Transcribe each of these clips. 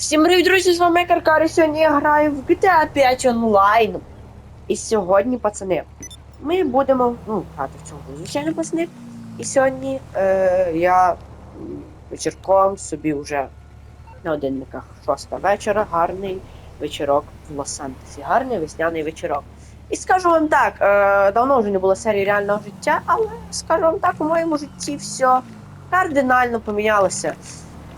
Всім привіт, друзі, з вами Каркар, і сьогодні я граю в GTA 5 онлайн. І сьогодні, пацани, ми будемо ну, грати в цьому, звичайно, пацани. І сьогодні е, я вечірком собі вже на годинниках шоста вечора, гарний вечірок в Лос-Сантосі. Гарний весняний вечірок. І скажу вам так, е, давно вже не було серії реального життя, але скажу вам так, у моєму житті все кардинально помінялося.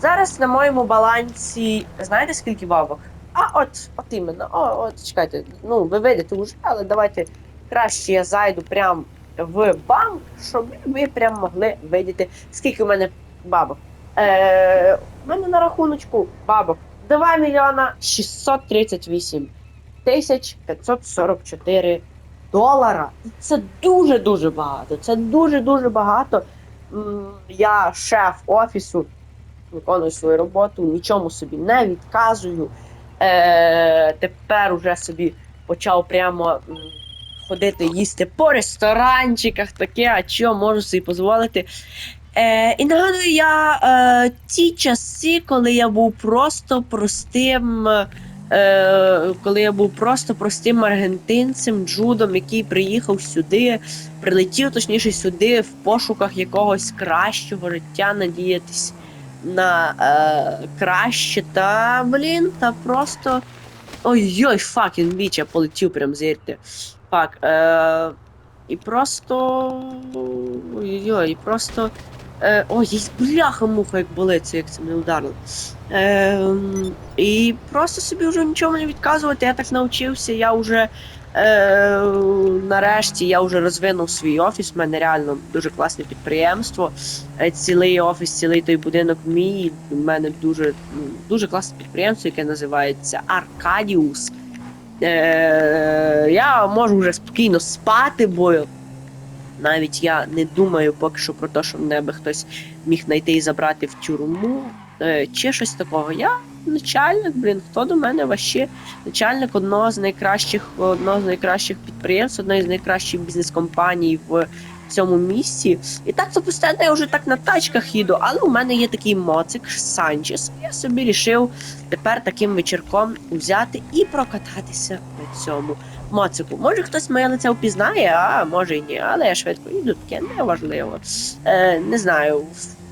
Зараз на моєму балансі, знаєте скільки бабок? А от, от іменно, о, от чекайте, ну ви видите вже, але давайте краще я зайду прям в банк, щоб ви прям могли видіти, скільки у мене бабок. Е, у мене на рахуночку бабок 2 мільйона 638 тисяч 544 долара. І Це дуже-дуже багато. Це дуже-дуже багато. Я шеф офісу виконую свою роботу, нічому собі не відказую. Е, тепер уже собі почав прямо ходити їсти по ресторанчиках, таке, а що можу собі дозволити. Е, і нагадую я е, ті часи, коли я був просто простим. Е, коли я був просто простим аргентинцем, джудом, який приїхав сюди, прилетів точніше сюди в пошуках якогось кращого життя, надіятись на е, краще. Та блін, та просто. Ой-ой, факін біч, я полетів прям зірте. Фак. Е, і просто. Ой-ой, і просто. Е, ой, є бляха муха, як болиться, як це не ударило. Е, і просто собі вже нічого не відказувати. Я так навчився, я вже. Е, нарешті я вже розвинув свій офіс. У мене реально дуже класне підприємство. Е, цілий офіс, цілий той будинок мій. У мене дуже, ну, дуже класне підприємство, яке називається Аркадіус. Е, я можу вже спокійно спати, бо навіть я не думаю поки що про те, що мене би хтось міг знайти і забрати в тюрму. Е, чи щось такого. Я начальник, блін, хто до мене ваще начальник одного з найкращих, одного з найкращих підприємств, одної з найкращих бізнес-компаній в цьому місці. І так то постійно я вже так на тачках їду, але у мене є такий моцик Санчес. Я собі рішив тепер таким вечірком взяти і прокататися на цьому моцику. Може хтось моє лице впізнає, а може і ні, але я швидко їду, таке неважливо. Е, не знаю.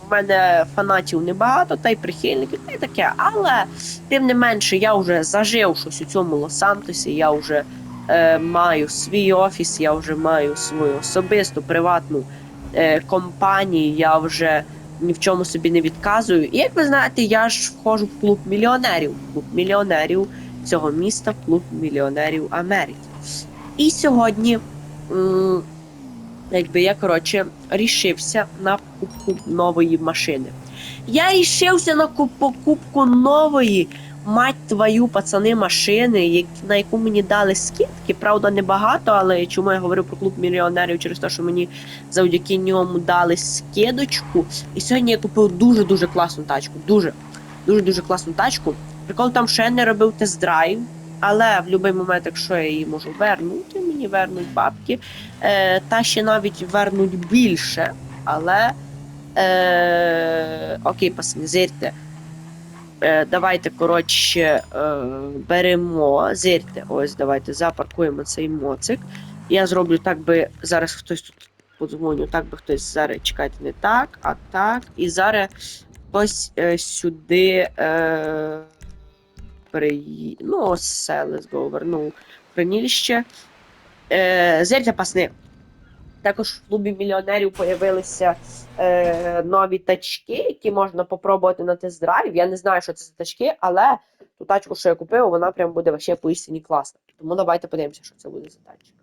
В мене фанатів небагато, та й прихильників, та й таке. Але тим не менше, я вже зажив щось у цьому Лос-Сантосі, я вже е, маю свій офіс, я вже маю свою особисту приватну е, компанію, я вже ні в чому собі не відказую. І як ви знаєте, я ж входжу в клуб мільйонерів, клуб мільйонерів цього міста, клуб мільйонерів Америки. І сьогодні. Якби я коротше рішився на покупку нової машини. Я рішився на покупку нової, мать твою, пацани, машини, на яку мені дали скидки. Правда, небагато, але чому я говорю про клуб мільйонерів через те, що мені завдяки ньому дали скидочку. І сьогодні я купив дуже дуже класну тачку. Дуже дуже дуже класну тачку. Прикол там ще не робив тест-драйв, але в будь-який момент, якщо я її можу вернути, мені вернуть бабки. Е, та ще навіть вернуть більше, але. Е, окей, пацани, зирте. Е, давайте, коротше, е, беремо. Зирте, ось давайте запаркуємо цей моцик. Я зроблю так, би зараз хтось тут подзвоню, так би хтось зараз чекайте, не так, а так. І зараз хтось е, сюди. Е, приї... Ну, ось let's go, вернув хранилище. Е, Зель пасни. Також в клубі мільйонерів появилися е, нові тачки, які можна попробувати на тест-драйв. Я не знаю, що це за тачки, але ту тачку, що я купив, вона прям буде вообще поістині класна. Тому давайте подивимося, що це буде за тачка.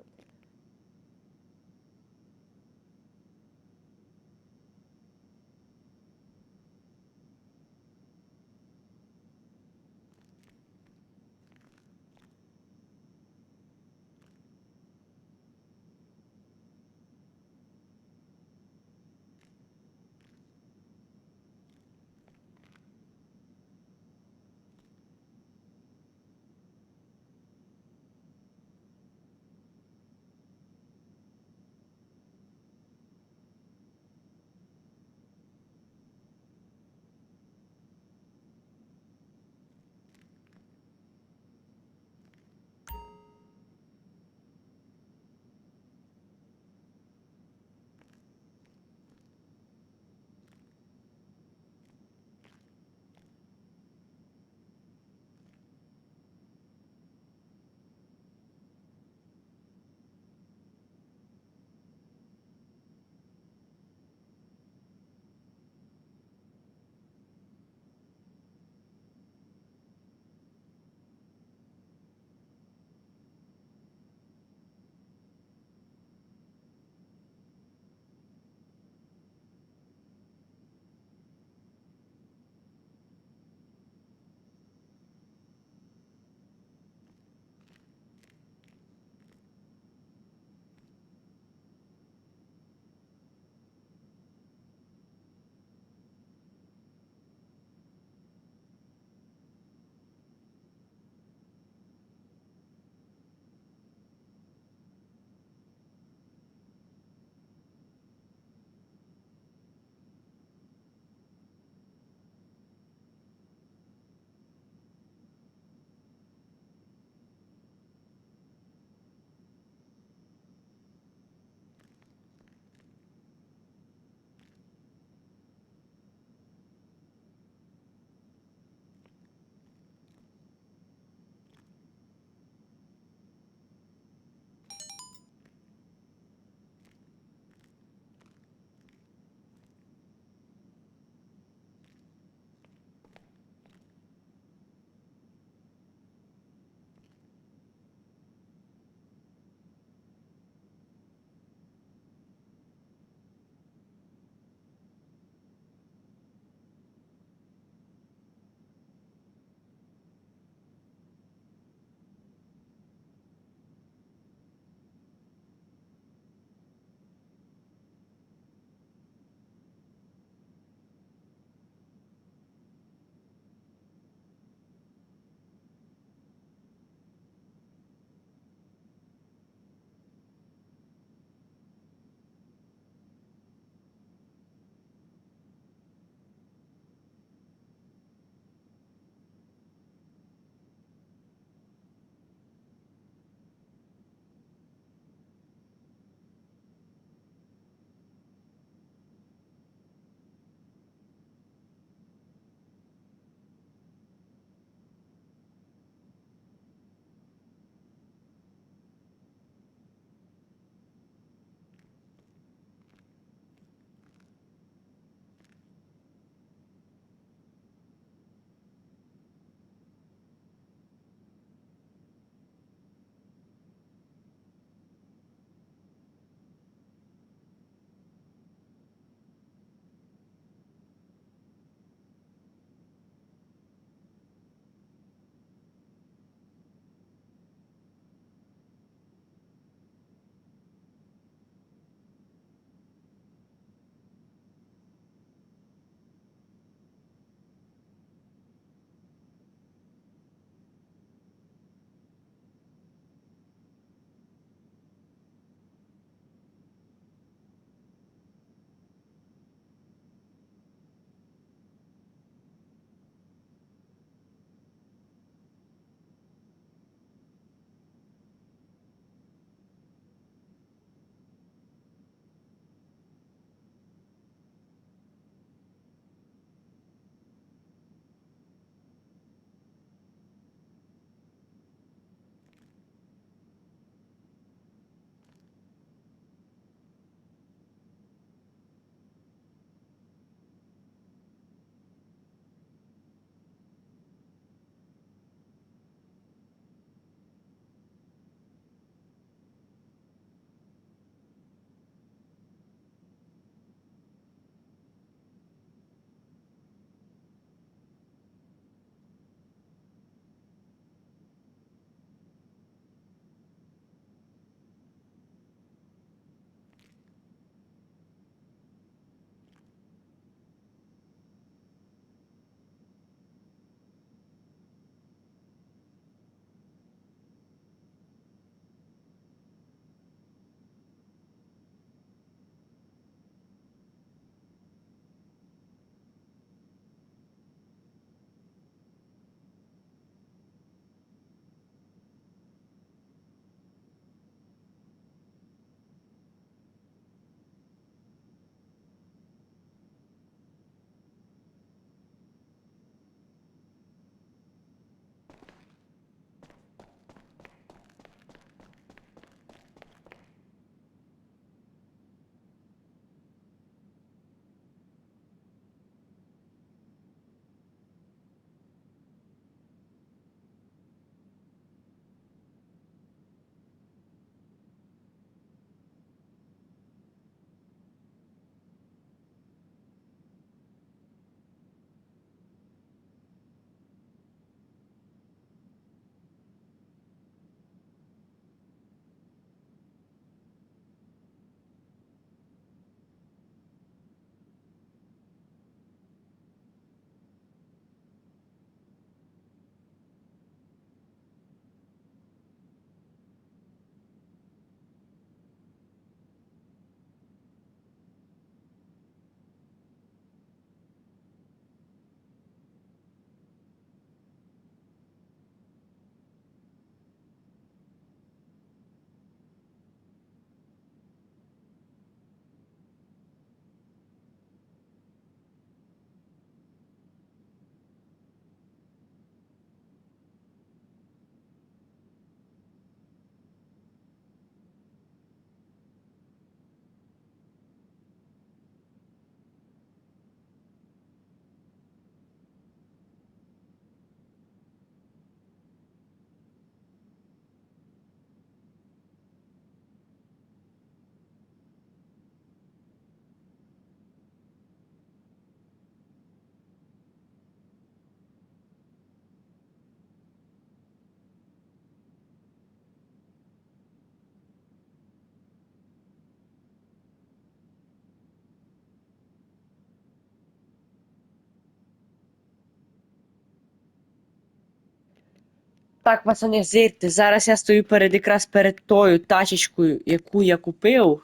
Так, пацани, зирте, зараз я стою перед якраз перед тою тачечкою, яку я купив.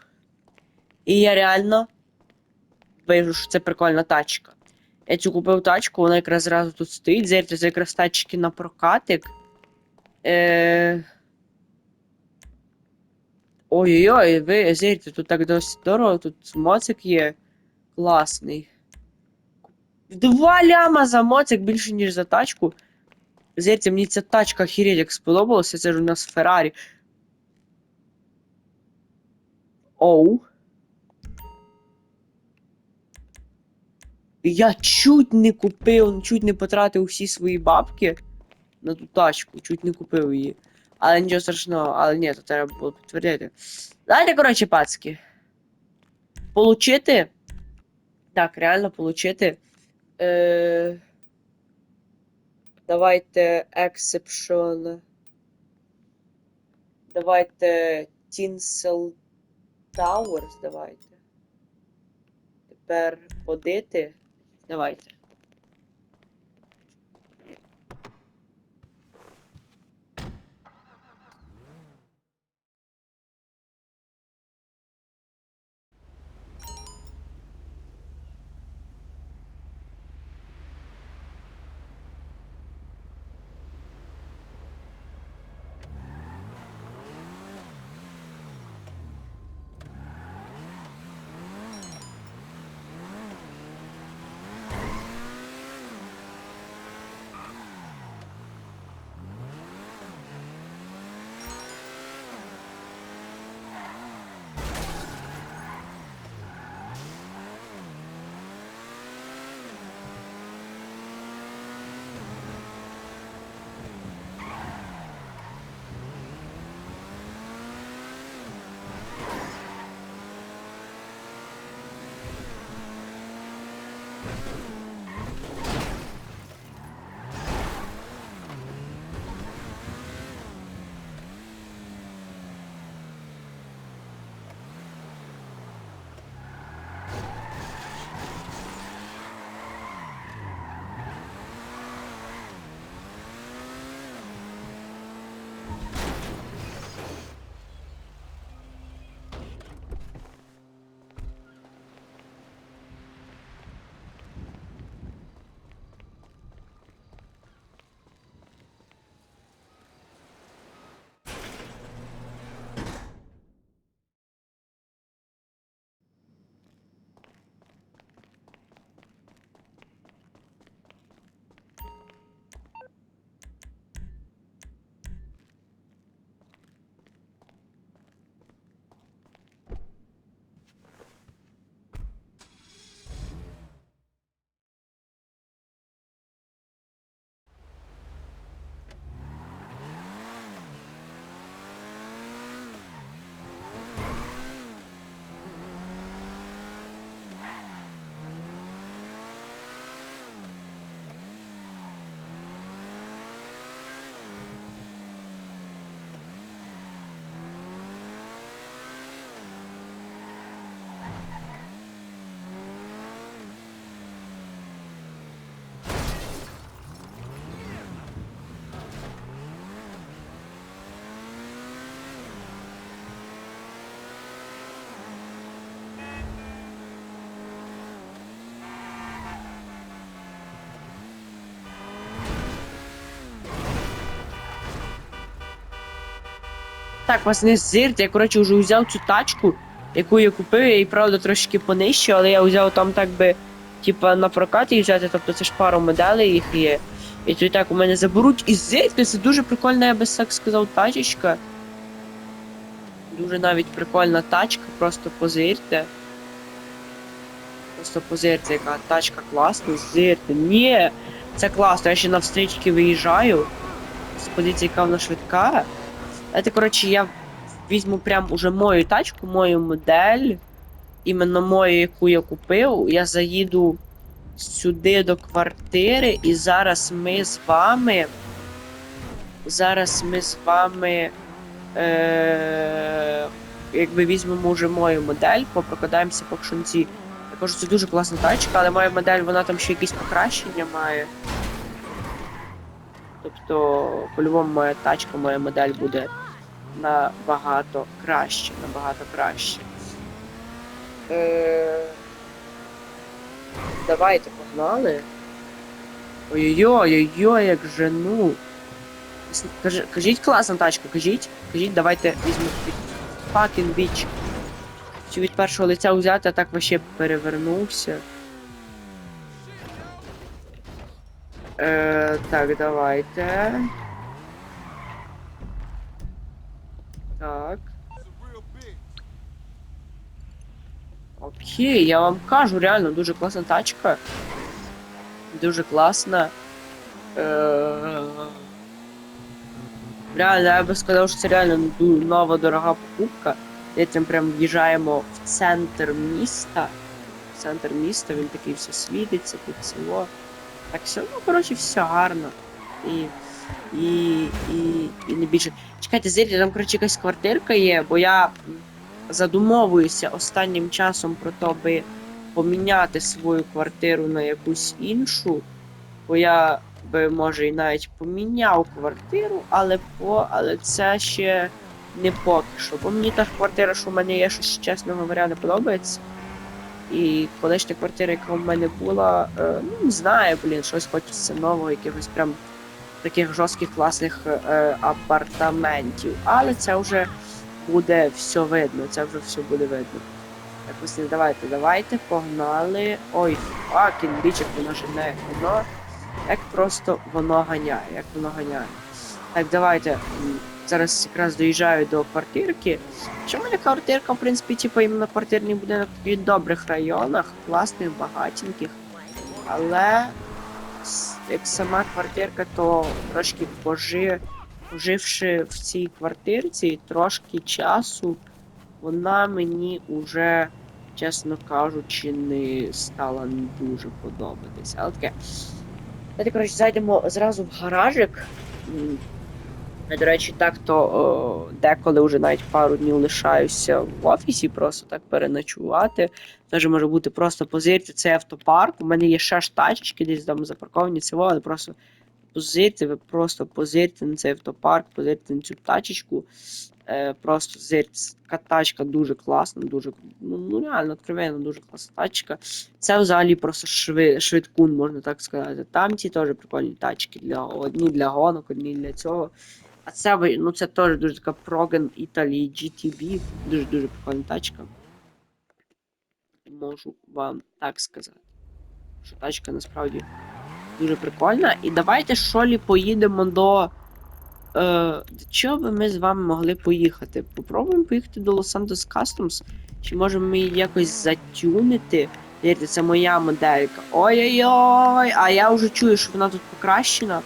І я реально вижу, що це прикольна тачка. Я цю купив тачку, вона якраз зразу тут стоїть. Зирте, це якраз тачки на прокатик. Е... Ой-ой-ой, ви зирте, тут так досить дорого, тут моцик є класний. Два ляма за моцик більше, ніж за тачку. Зірте, мені ця тачка хірять як сподобалася, це ж у нас Феррарі. Оу. Я чуть не купив, чуть не потратив всі свої бабки на ту тачку, чуть не купив її. Але нічого страшного, але ні, то треба було підтвердити. Давайте, коротше, пацки. Получити. Так, реально получити. Е... Давайте Exception. Давайте Tinsel Towers, давайте. Тепер ходити. Давайте. Так, вас не зирте, я коротше вже взяв цю тачку, яку я купив, я її правда трошки понижче, але я взяв там так би, типа, на прокат її взяти, тобто це ж пару моделей їх є. І то так у мене заберуть. І зирте, це дуже прикольна, я би так сказав, тачечка. Дуже навіть прикольна тачка, просто позирте. Просто позирте, яка тачка класна, зирте. Ні, це класно, я ще на встрічки виїжджаю. Подивіться, яка вона швидка. Это, коротше, я візьму прям уже мою тачку, мою модель, іменно мою, яку я купив. Я заїду сюди до квартири, і зараз ми з вами. Зараз ми з вами. Е- якби візьмемо вже мою модель, попрокидаємося по кшунці. Я це дуже класна тачка, але моя модель, вона там ще якісь покращення має. Тобто, по-любому моя тачка, моя модель буде набагато краще, набагато краще. Е... Давайте погнали. Ой-ой-ой, ой-ой, як жену. Кажи, кажіть класна тачка, кажіть. Кажіть, давайте візьму fucking bitch. Чи від першого лиця взяти, а так вообще перевернувся. Е, так, давайте. Так. Окей, я вам кажу, реально дуже класна тачка. Дуже класна. Е, Реально, я би сказав, що це реально нова дорога покупка. Потім прям в'їжджаємо в центр міста. В центр міста, він такий все світиться, тут село. Так все, ну коротше, все гарно. І. І. І. І не більше. Чекайте, зірте, там, коротше, якась квартирка є, бо я задумовуюся останнім часом про те, аби поміняти свою квартиру на якусь іншу. Бо я би, може, і навіть поміняв квартиру, але по. Але це ще не поки що. Бо мені та квартира, що в мене є, щось, чесно говоря, не подобається. І колишня квартира, яка в мене була, е, ну не знаю, блін, щось хочеться нового, якихось прям таких жорстких класних е, апартаментів. Але це вже буде все видно, це вже все буде видно. Якось не давайте, давайте, погнали. Ой, факін, бічик, воно жене, воно. Як просто воно ганяє, як воно ганяє. Так, давайте. Зараз якраз доїжджаю до квартирки. Що в мене квартирка, в принципі, типу, іменно квартирний будинок в добрих районах, класних, багатеньких. Але як сама квартирка, то трошки пожи, поживши в цій квартирці трошки часу, вона мені уже, чесно кажучи, не стала не дуже подобатися. Але таке. Давайте, коротше, зайдемо зразу в гаражик. До речі, так то о, деколи вже навіть пару днів лишаюся в офісі, просто так переночувати. Теж може бути просто позирте цей автопарк. У мене є ще ж тачечки десь там запарковані цього, але просто позирте, ви просто позирте на цей автопарк, позирте на цю тачечку. Е, просто зирте. Така тачка дуже класна, дуже ну, ну реально откровенно дуже класна тачка. Це взагалі просто шви, швидкун, можна так сказати. Там ті теж прикольні тачки для одні для гонок, одні для цього. А це ну це теж дуже така Progen Italy GTB. Дуже дуже прикольна тачка. Можу вам так сказати. Що тачка насправді дуже прикольна. І давайте шолі поїдемо до. Е, до чого би ми з вами могли поїхати? Попробуємо поїхати до Los Santos Customs. Чи можемо ми її якось затюнити? Вірте, це моя моделька. Ой-ой-ой! А я вже чую, що вона тут покращена.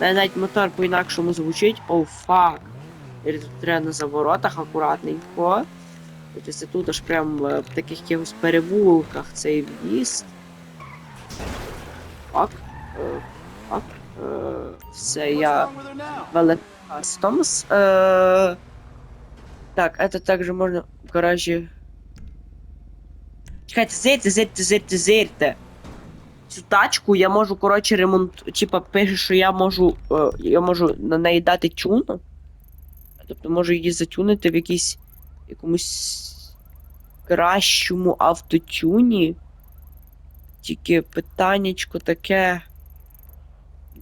Навіть мотор по-інакшому звучить. Оу, фак. Вірте, Тут треба на заворотах акуратненько. Це тут аж прям е, в таких якихось перевулках цей в'їзд. Фак. Все, я Customs. Э, Так, это также можно в гаражі. Чекайте, зирте, зирте, зирте, зирте. Цю тачку я можу, коротше, ремонт. Типа пише, що я можу. е, я можу на неї дати тюн. Тобто можу її затюнити в якійсь якомусь кращому автотюні. Тільки питаннячко таке.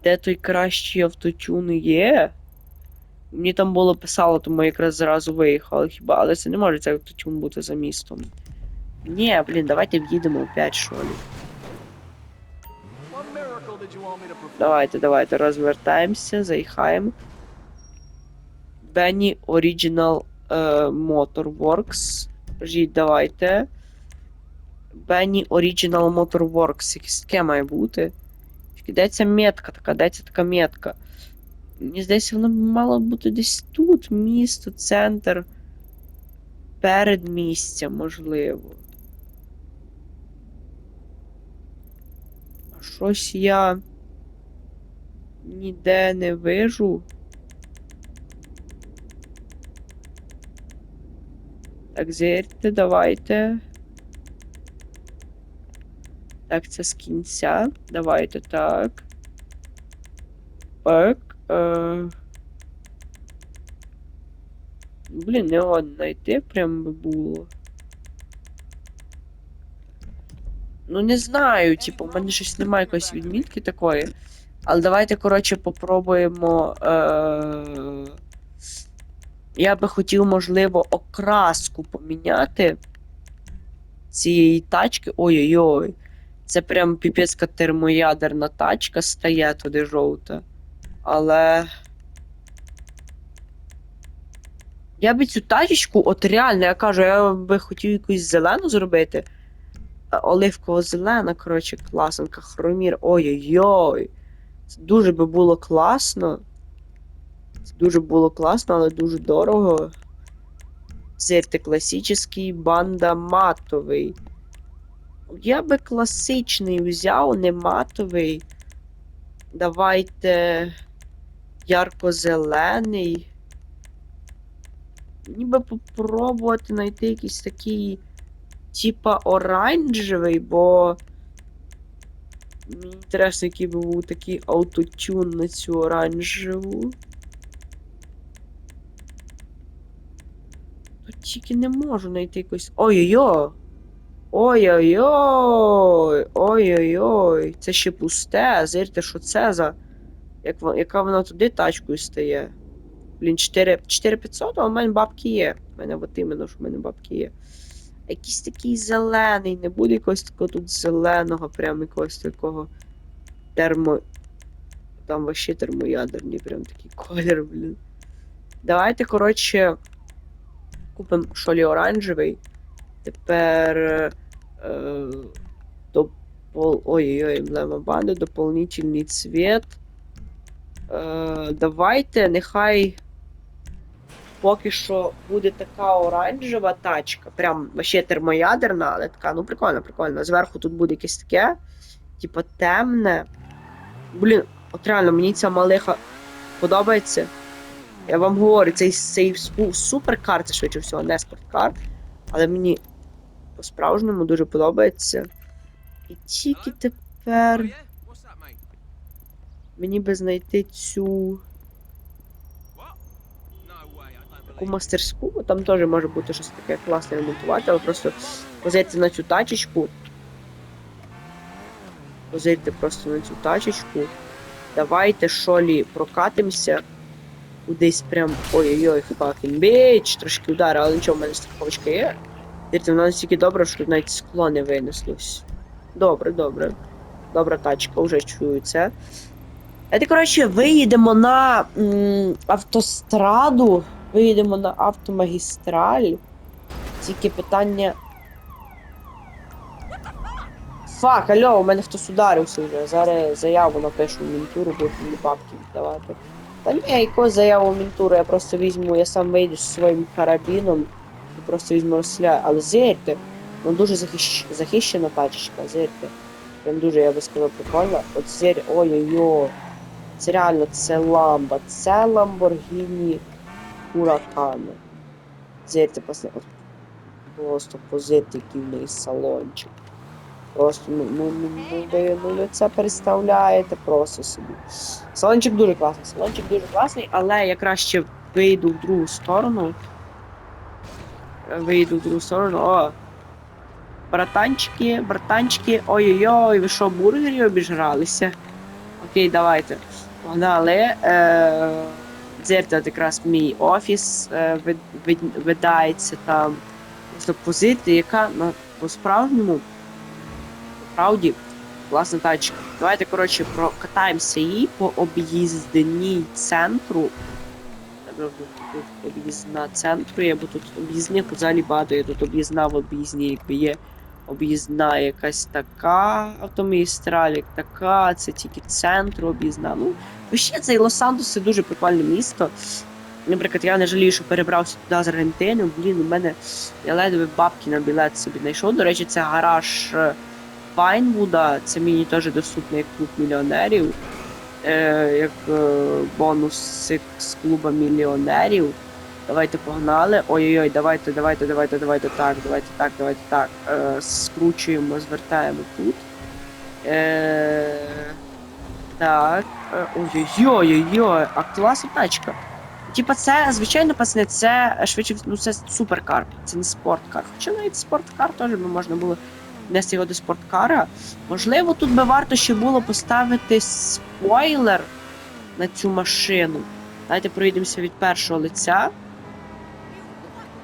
Де той кращий автотюн є? Мені там було писало, тому я якраз зразу виїхав, хіба, але це не може цей автотюн бути за містом. Ні, блін, давайте в'їдемо опять що ли. Давайте, давайте, розвертаємося, заїхаємо. Benny Original е, Motorworks. Жіть, давайте. Benny Original Motorworks. Таке має бути. Ця метка така, ця така метка? Мені здається, воно мало бути десь тут, місто, центр. Передмістя, можливо. А щось я ніде не вижу. Так, зірте, давайте. Так, це з кінця. Давайте так. Так. Е... Блін, не його знайти прям би було. Ну не знаю, типу, в мене щось немає якоїсь відмітки такої. Але давайте, коротше, попробуємо. Е... Я би хотів, можливо, окраску поміняти цієї тачки. Ой-ой-ой. Це прям піпецька термоядерна тачка стає туди жовта. Але. Я би цю тачечку, от реально, я кажу, я би хотів якусь зелену зробити. Е, Оливково-зелена, коротше, класенка, хромір. Ой-ой-ой. Це дуже би було класно. Це дуже було класно, але дуже дорого. Зирте класичний банда матовий. Я би класичний взяв, не матовий. Давайте ярко-зелений. Ніби попробувати знайти якийсь такий, типа оранжевий, бо. Мені інтересно, який би був такий аутотюн на цю оранжеву. Тут тільки не можу знайти якось. Ой-ой-ой! Ой-ой-ой! Ой-ой-ой! Це ще пусте. Зирте, що це за. Як, яка вона туди тачкою стає? Блін, 4 4500, а у мене бабки є. У мене от іменно, що в мене бабки є. Якийсь такий зелений, не буде якогось такого тут зеленого, прям якогось такого термо. Там вообще термоядерний, прям такий колір, блін. Давайте, коротше, купимо шолі оранжевий. Тепер. Е. Ой-ой-ой, емблема банди, дополнительний цвет. Е, давайте, нехай поки що буде така оранжева тачка. Прям вообще термоядерна, але така, ну прикольно, прикольно. Зверху тут буде якесь таке, типа темне. Блін, от реально, мені ця малиха подобається. Я вам говорю, цей, цей су- суперкар, це швидше всього, не спорткар. Але мені по-справжньому дуже подобається. І тільки тепер. Мені би знайти цю таку мастерську, там теж може бути щось таке класне ремонтувати, але просто позирте на цю тачечку. Позирте просто на цю тачечку. Давайте шолі прокатимося. Кудись прям. Ой-ой-ой, fucking bitch, трошки удар, але нічого, в мене страховочка є. Вірте, вона настільки добра, що тут навіть скло не винеслось. Добре, добре. Добра тачка, вже чую це. Давайте, коротше, виїдемо на м, автостраду, виїдемо на автомагістраль. Тільки питання. Фак, алло, у мене хтось ударився вже. Зараз заяву напишу в мінтуру, буду мені бабки віддавати. Та ні, якого заяву в мінтуру, я просто візьму, я сам вийду зі своїм карабіном просто візьму розстріляю. Але зирте, ну дуже захищ... захищена тачечка, зирте. Прям дуже, я би сказав, прикольно. От зир, ой-ой-ой. Це реально, це ламба, це Lamborghini Huracan. Зирте, пасне, от просто неї салончик. Просто, ну, ну, ну, ну, ви ну, це представляєте просто собі. Салончик дуже класний, салончик дуже класний, але я краще вийду в другу сторону. Вийду в сторону. О! Братанчики, братанчики, ой-ой-ой, ви що, бургері обіжралися? Окей, давайте. Погнали. Е, дзеркало якраз мій офіс е, вид- вид- видається там. Позиція, яка на по-справжньому Правді, класна тачка. Давайте, коротше, прокатаємося її по об'їздній центру. Об'їзна центру, є, бо тут об'їзних взагалі багато, є тут об'їзна в об'їзні, якби є об'їзна якась така автомагістраль, як така, це тільки центр об'їзна. Ну, ще цей Лос-Сантос це дуже прикольне місто. Наприклад, я не жалію, що перебрався туди з Аргентини. Блін, у мене я ледве бабки на білет собі знайшов. До речі, це гараж. е, Вайнвуда, це мені теж доступний клуб мільйонерів, е, як е, бонус з, клуба мільйонерів. Давайте погнали. Ой-ой-ой, давайте, давайте, давайте, давайте так, давайте так, давайте так. Е, скручуємо, звертаємо тут. Е, Так. е, Ой-ой-ой-ой, а класна тачка. Типа, це, звичайно, пацани, це е, швидше, ну це суперкар, це не спорткар. Хоча навіть спорткар теж би можна було внести його до спорткара. Можливо, тут би варто ще було поставити спойлер на цю машину. Давайте проїдемося від першого лиця.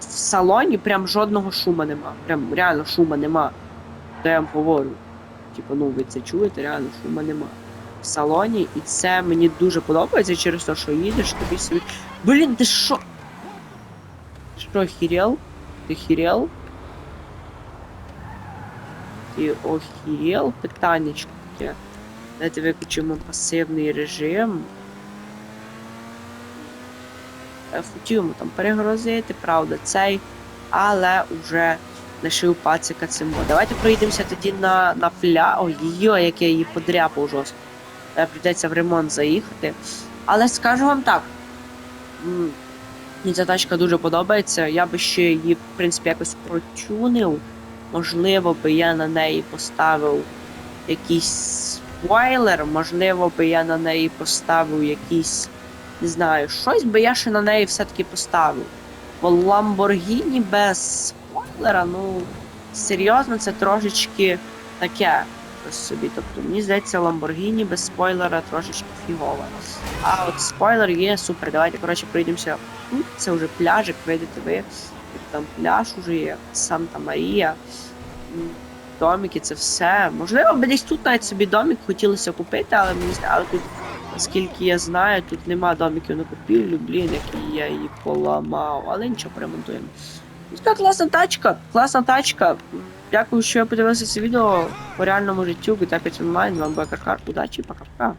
В салоні прям жодного шума нема. Прям реально шума нема. То я вам говорю. Типу, ну ви це чуєте, реально шума нема. В салоні, і це мені дуже подобається через те, що їдеш, тобі собі. Блін, ти що? Що, охерел? Ти охерел? Ти охерел? Питаннячко таке. Давайте виключимо пасивний режим. Е, Хотів йому там перегрозити, правда, цей, але вже лишив пацика цим. Давайте проїдемося тоді на, на пля. Ой, йой, як я її подряпав жорстко. Е, Прийдеться в ремонт заїхати. Але скажу вам так. Мені ця тачка дуже подобається. Я би ще її, в принципі, якось протюнив. Можливо, би я на неї поставив якийсь спойлер, можливо, би я на неї поставив якийсь. Не знаю, щось би я ще на неї все-таки поставив. Бо Lamborghini без спойлера, ну, серйозно, це трошечки таке собі. Тобто, мені здається, Lamborghini без спойлера трошечки фігово. А от спойлер є супер. Давайте, коротше, пройдемося. Це вже пляжик, вийдете ви. Там пляж уже є, Санта-Марія, домики, це все. Можливо, би десь тут навіть собі домик хотілося купити, але мені але тут, наскільки я знаю, тут нема домиків на купівлю, блін, які я її поламав. Але нічого поремонтуємо. Ну, Така класна тачка, класна тачка. Дякую, що ви подивилися це відео по реальному життю GTA 5 Online. З вами був Удачі, пока-пока.